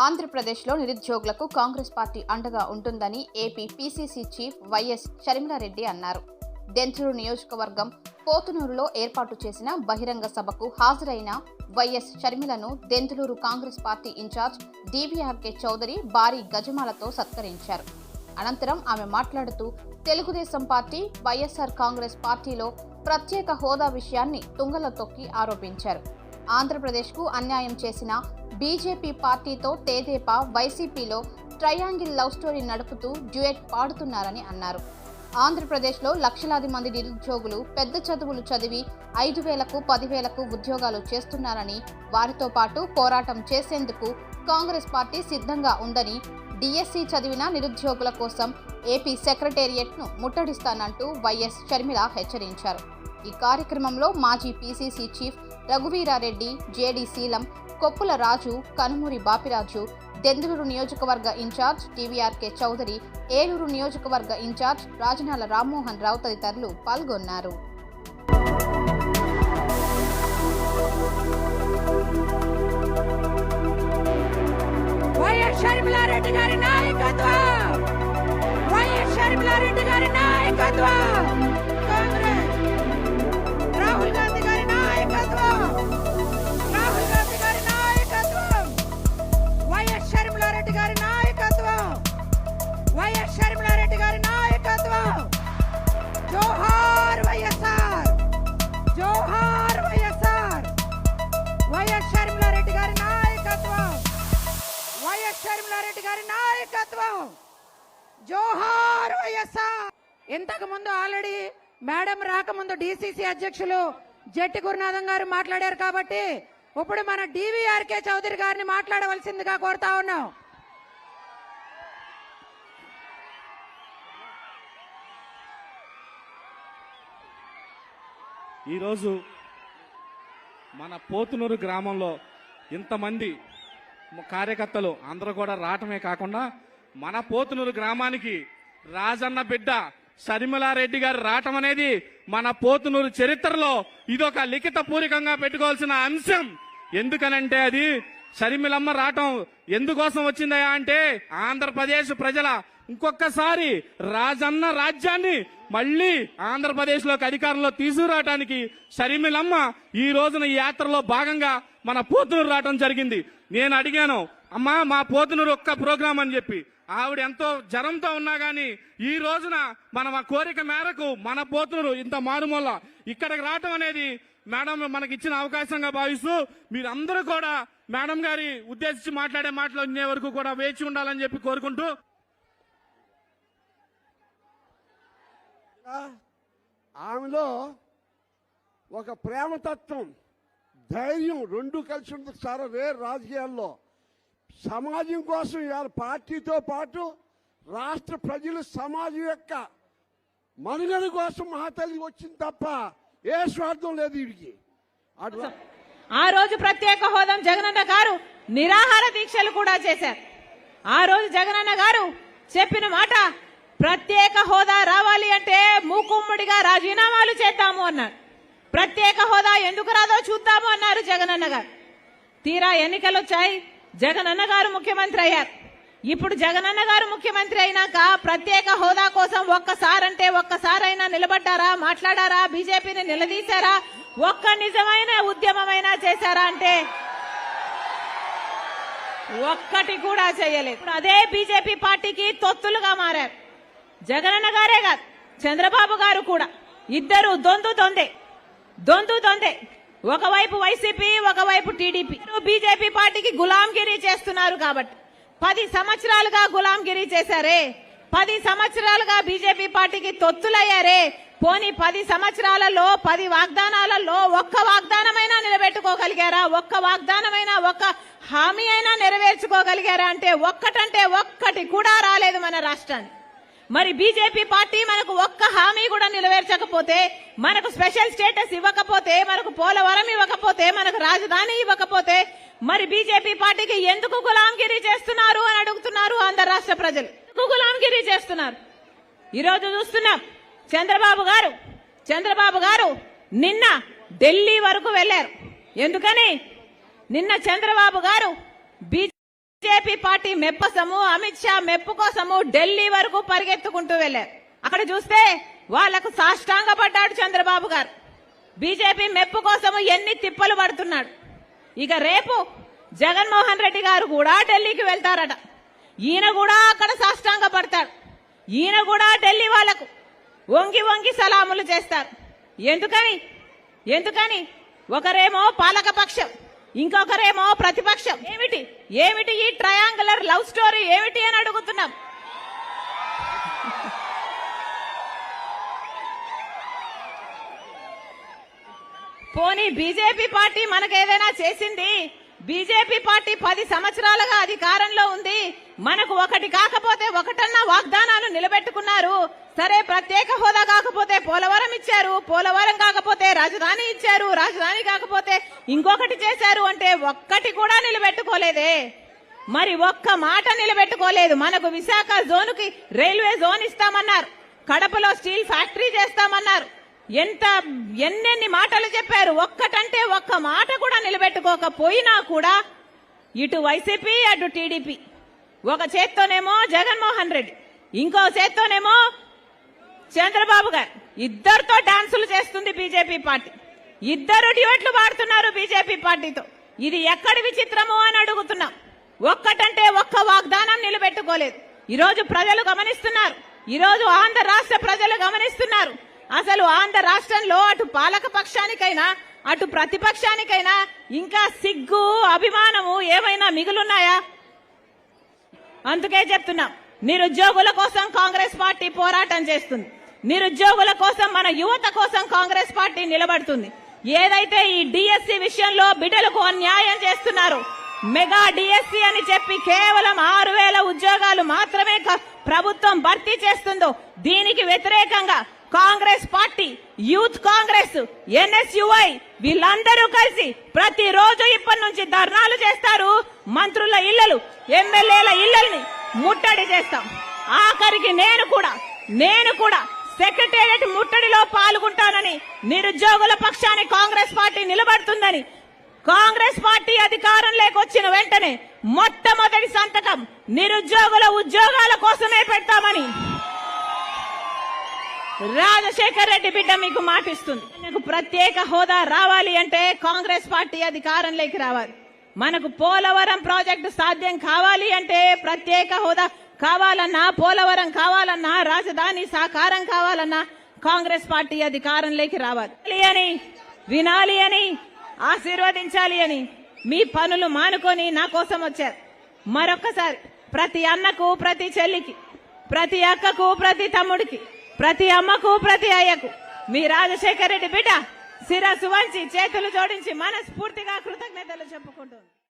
ఆంధ్రప్రదేశ్లో నిరుద్యోగులకు కాంగ్రెస్ పార్టీ అండగా ఉంటుందని AP PCC chief YS Sharmila Reddy అన్నారు. దెంతులు నియోజకవర్గం పోతునూరులో ఏర్పాటు చేసిన బహిరంగ సభకు హాజరైన YS షర్మిలను Denduluru Congress party in-charge DVRK Chowdary భారీ గజమాలతో సత్కరించారు. అనంతరం ఆమె మాట్లాడుతూ తెలుగుదేశం పార్టీ వైఎస్ఆర్ కాంగ్రెస్ పార్టీలో ప్రత్యేక హోదా విషయాన్ని తుంగలో తొక్కి ఆరోపించారు. ఆంధ్రప్రదేశ్కు అన్యాయం చేసిన బీజేపీ పార్టీతో తేదేపా వైసీపీలో ట్రయాంగిల్ లవ్ స్టోరీ నడుపుతూ డ్యూయట్ పాడుతున్నారని అన్నారు. ఆంధ్రప్రదేశ్లో లక్షలాది మంది నిరుద్యోగులు పెద్ద చదువులు చదివి ఐదు వేలకు పదివేలకు ఉద్యోగాలు చేస్తున్నారని వారితో పాటు పోరాటం చేసేందుకు కాంగ్రెస్ పార్టీ సిద్ధంగా ఉందని డిఎస్సి చదివిన నిరుద్యోగుల కోసం ఏపీ సెక్రటేరియట్ను ముట్టడిస్తానంటూ వైఎస్ షర్మిల హెచ్చరించారు. ఈ కార్యక్రమంలో మాజీ PCC chief Raghuveera Reddy JD Seelam Koppula Raju Kanumuri Bapiraju Denduluru నియోజకవర్గ ఇన్ఛార్జ్ టీవీఆర్కే చౌదరి ఏలూరు నియోజకవర్గ ఇన్ఛార్జ్ రాజనాల రామ్మోహన్ రావు తదితరులు పాల్గొన్నారు. వైఎస్ షర్మిలారెడ్డి గారి నాయకత్వం! వైఎస్ షర్మిలారెడ్డి గారి నాయకత్వం! జోహార్ వైఎస్ఆర్. ఇంతకు ముందు ఆల్రెడీ మేడం రాకముందు డిసిసి అధ్యక్షులు జట్టి గురునాథం గారు మాట్లాడారు కాబట్టి ఇప్పుడు మన డివిఆర్కే చౌదరి గారిని మాట్లాడవలసిందిగా కోరుతా ఉన్నాం. ఈరోజు మన పోతునూరు గ్రామంలో ఇంతమంది కార్యకర్తలు అందరూ కూడా రావటమే కాకుండా మన పోతునూరు గ్రామానికి రాజన్న బిడ్డ షర్మిలారెడ్డి గారు రావటం అనేది మన పోతునూరు చరిత్రలో ఇదొక లిఖిత పూరికంగా పెట్టుకోవాల్సిన అంశం. ఎందుకనంటే అది షర్మిలమ్మ రావటం ఎందుకోసం వచ్చిందయా అంటే ఆంధ్రప్రదేశ్ ప్రజల ఇంకొకసారి రాజన్న రాజ్యాన్ని మళ్ళీ ఆంధ్రప్రదేశ్లోకి అధికారంలో తీసుకురావటానికి షర్మిలమ్మ ఈ రోజున ఈ యాత్రలో భాగంగా మన పోతునూరు రావటం జరిగింది. నేను అడిగాను అమ్మా మా పోతునూరు ఒక్క ప్రోగ్రాం అని చెప్పి. ఆవిడ ఎంతో జ్వరంతో ఉన్నా కానీ ఈ రోజున మన ఆ కోరిక మేరకు మన పోతున్నారు ఇంత మారుమూల ఇక్కడికి రావటం అనేది మేడం మనకి ఇచ్చిన అవకాశంగా భావిస్తూ మీరందరూ కూడా మేడం గారి ఉద్దేశించి మాట్లాడే మాటలు వినే వరకు కూడా వేచి ఉండాలని చెప్పి కోరుకుంటూ ఆమెలో ఒక ప్రేమతత్వం ధైర్యం రెండు కలిసి ఉంటుంది సార్ వేరు రాజకీయాల్లో. సమాజం కోసం ఇవాళ పార్టీతో పాటు రాష్ట్ర ప్రజలు సమాజం యొక్క మనుగడ కోసం మహాతల్లి వచ్చింది తప్ప ఏ స్వార్థం లేదు వీడికి. ఆ రోజు ప్రత్యేక హోదా జగనన్న గారు నిరాహార దీక్షలు కూడా చేశారు. ఆ రోజు జగనన్న గారు చెప్పిన మాట ప్రత్యేక హోదా రావాలి అంటే మూకుమ్మడిగా రాజీనామాలు చేద్దాము అన్నారు. ప్రత్యేక హోదా ఎందుకు రాదో చూద్దాము అన్నారు జగనన్న గారు. తీరా ఎన్నికలు వచ్చాయి జగనన్న గారు ముఖ్యమంత్రి అయ్యారు. ఇప్పుడు జగనన్న గారు ముఖ్యమంత్రి అయినాక ప్రత్యేక హోదా కోసం ఒక్కసారంటే ఒక్కసారైనా నిలబడ్డారా మాట్లాడారా బీజేపీని నిలదీశారా ఒక్క నిజమైన ఉద్యమమైనా చేశారా అంటే ఒక్కటి కూడా చేయలేదు. అదే బీజేపీ పార్టీకి తొత్తులుగా మారారు. జగనన్న గారే కాదు చంద్రబాబు గారు కూడా. ఇద్దరు దొందు దొందే దొందు దొందే. ఒకవైపు వైసీపీ ఒకవైపు టీడీపీ. బీజేపీ పార్టీకి గులాంగిరి చేస్తున్నారు కాబట్టి. పది సంవత్సరాలుగా గులాంగిరి చేశారే. పది సంవత్సరాలుగా బీజేపీ పార్టీకి తొత్తులయ్యారే. పోని పది సంవత్సరాలలో పది వాగ్దానాలలో ఒక్క వాగ్దానమైనా నిలబెట్టుకోగలిగారా? ఒక్క వాగ్దానమైనా ఒక్క హామీ అయినా నెరవేర్చుకోగలిగారా? అంటే ఒక్కటంటే ఒక్కటి కూడా రాలేదు మన రాష్ట్రానికి. మరి బీజేపీ పార్టీ మనకు ఒక్క హామీ కూడా నిలవేర్చకపోతే మనకు స్పెషల్ స్టేటస్ ఇవ్వకపోతే మనకు పోలవరం ఇవ్వకపోతే మనకు రాజధాని ఇవ్వకపోతే మరి బీజేపీ పార్టీకి ఎందుకు గులాంగిరి చేస్తున్నారు అని అడుగుతున్నారు ఆంధ్ర రాష్ట్ర ప్రజలు. ఎందుకు గులాంగిరి చేస్తున్నారు? ఈరోజు చూస్తున్నాం చంద్రబాబు గారు చంద్రబాబు గారు నిన్న ఢిల్లీ వరకు వెళ్ళారు ఎందుకని? నిన్న Chandrababu garu BJP BJP party మెప్పసము Amit Shah మెప్పు కోసము ఢిల్లీ వరకు పరిగెత్తుకుంటూ వెళ్ళారు అక్కడ చూస్తే వాళ్ళకు సాష్టాంగ పడ్డాడు చంద్రబాబు గారు. బీజేపీ మెప్పు కోసము ఎన్ని తిప్పలు పడుతున్నాడు. ఇక రేపు జగన్మోహన్ రెడ్డి గారు కూడా ఢిల్లీకి వెళ్తారట. ఈయన కూడా అక్కడ సాష్టాంగ పడతాడు ఈయన కూడా ఢిల్లీ వాళ్ళకు వంగి వంగి సలాములు చేస్తారు. ఎందుకని? ఎందుకని? ఒకరేమో పాలక పక్షం. ఇంకొకరేమో ప్రతిపక్షం. ఏమిటి? ఏమిటి ఈ ట్రయాంగులర్ లవ్ స్టోరీ? ఏమిటి అని అడుగుతున్నాం. పోనీ బీజేపీ పార్టీ మనకేదైనా చేసింది? బీజేపీ పార్టీ పది సంవత్సరాలుగా అధికారంలో ఉంది. మనకు ఒకటి కాకపోతే ఒకటన్నా వాగ్దానాలు నిలబెట్టుకున్నారు. సరే ప్రత్యేక హోదా కాకపోతే పోలవరం ఇచ్చారు పోలవరం కాకపోతే రాజధాని ఇచ్చారు రాజధాని కాకపోతే ఇంకొకటి చేశారు అంటే ఒక్కటి కూడా నిలబెట్టుకోలేదే. మరి ఒక్క మాట నిలబెట్టుకోలేదు. మనకు విశాఖ జోనుకి రైల్వే జోన్ ఇస్తామన్నారు. కడపలో స్టీల్ ఫ్యాక్టరీ చేస్తామన్నారు. ఎంత ఎన్నెన్ని మాటలు చెప్పారు. ఒక్కటంటే ఒక్క మాట కూడా నిలబెట్టుకోకపోయినా కూడా ఇటు వైసీపీ అటు టీడీపీ. ఒక చేత్తోనేమో జగన్మోహన్ రెడ్డి. ఇంకో చేత్తోనేమో చంద్రబాబు గారు ఇద్దరితో డాన్సులు చేస్తుంది బీజేపీ పార్టీ. ఇద్దరు డ్యూట్లు పాడుతున్నారు బీజేపీ పార్టీతో. ఇది ఎక్కడి విచిత్రము అని అడుగుతున్నాం. ఒక్కటంటే ఒక్క వాగ్దానం నిలబెట్టుకోలేదు. ఈరోజు ప్రజలు గమనిస్తున్నారు. ఈరోజు ఆంధ్ర రాష్ట్ర ప్రజలు గమనిస్తున్నారు. అసలు ఆంధ్ర రాష్ట్రంలో అటు పాలక పక్షానికైనా అటు ప్రతిపక్షానికైనా ఇంకా సిగ్గు అభిమానము ఏమైనా మిగులున్నాయా? అందుకే చెప్తున్నాం. నిరుద్యోగుల కోసం కాంగ్రెస్ పార్టీ పోరాటం చేస్తుంది. నిరుద్యోగుల కోసం మన యువత కోసం కాంగ్రెస్ పార్టీ నిలబడుతుంది. ఏదైతే ఈ డిఎస్సి విషయంలో బిడ్డలకు అన్యాయం చేస్తున్నారు మెగా డిఎస్సి అని చెప్పి కేవలం ఆరు వేల ఉద్యోగాలు మాత్రమే ప్రభుత్వం భర్తీ చేస్తుందో దీనికి వ్యతిరేకంగా Congress party youth Congress NSUI వీళ్ళందరూ కలిసి ప్రతిరోజు ఇప్పటి నుంచి ధర్నాలు చేస్తారు. మంత్రుల ఇళ్ళలు ఎమ్మెల్యేల ఇళ్ళని ముట్టడి చేస్తాం. ఆఖరికి నేను కూడా నేను కూడా సెక్రటేరియట్ ముట్టడిలో పాల్గొంటానని నిరుద్యోగుల పక్షాన్ని కాంగ్రెస్ పార్టీ నిలబడుతుందని కాంగ్రెస్ పార్టీ అధికారం లేకొచ్చిన వెంటనే మొట్టమొదటి సంతకం నిరుద్యోగుల ఉద్యోగాల కోసమే పెడతామని రాజశేఖర్ రెడ్డి బిడ్డ మీకు మాటిస్తుంది. మనకు ప్రత్యేక హోదా రావాలి అంటే కాంగ్రెస్ పార్టీ అధికారంలోకి రావాలి. మనకు పోలవరం ప్రాజెక్టు సాధ్యం కావాలి అంటే ప్రత్యేక హోదా కావాలన్నా పోలవరం కావాలన్నా రాజధాని సాకారం కావాలన్నా కాంగ్రెస్ పార్టీ అధికారంలోకి రావాలి అని వినాలి అని ఆశీర్వదించాలి అని మీ పనులు మానుకొని నా కోసం వచ్చారు. మరొక్కసారి ప్రతి అన్నకు ప్రతి చెల్లికి ప్రతి అక్కకు ప్రతి తమ్ముడికి ప్రతి అమ్మకు ప్రతి అయ్యకు మీ రాజశేఖర రెడ్డి బిడ్డ శిరస్సు వంచి చేతులు జోడించి మనస్ఫూర్తిగా కృతజ్ఞతలు చెప్పుకుంటుంది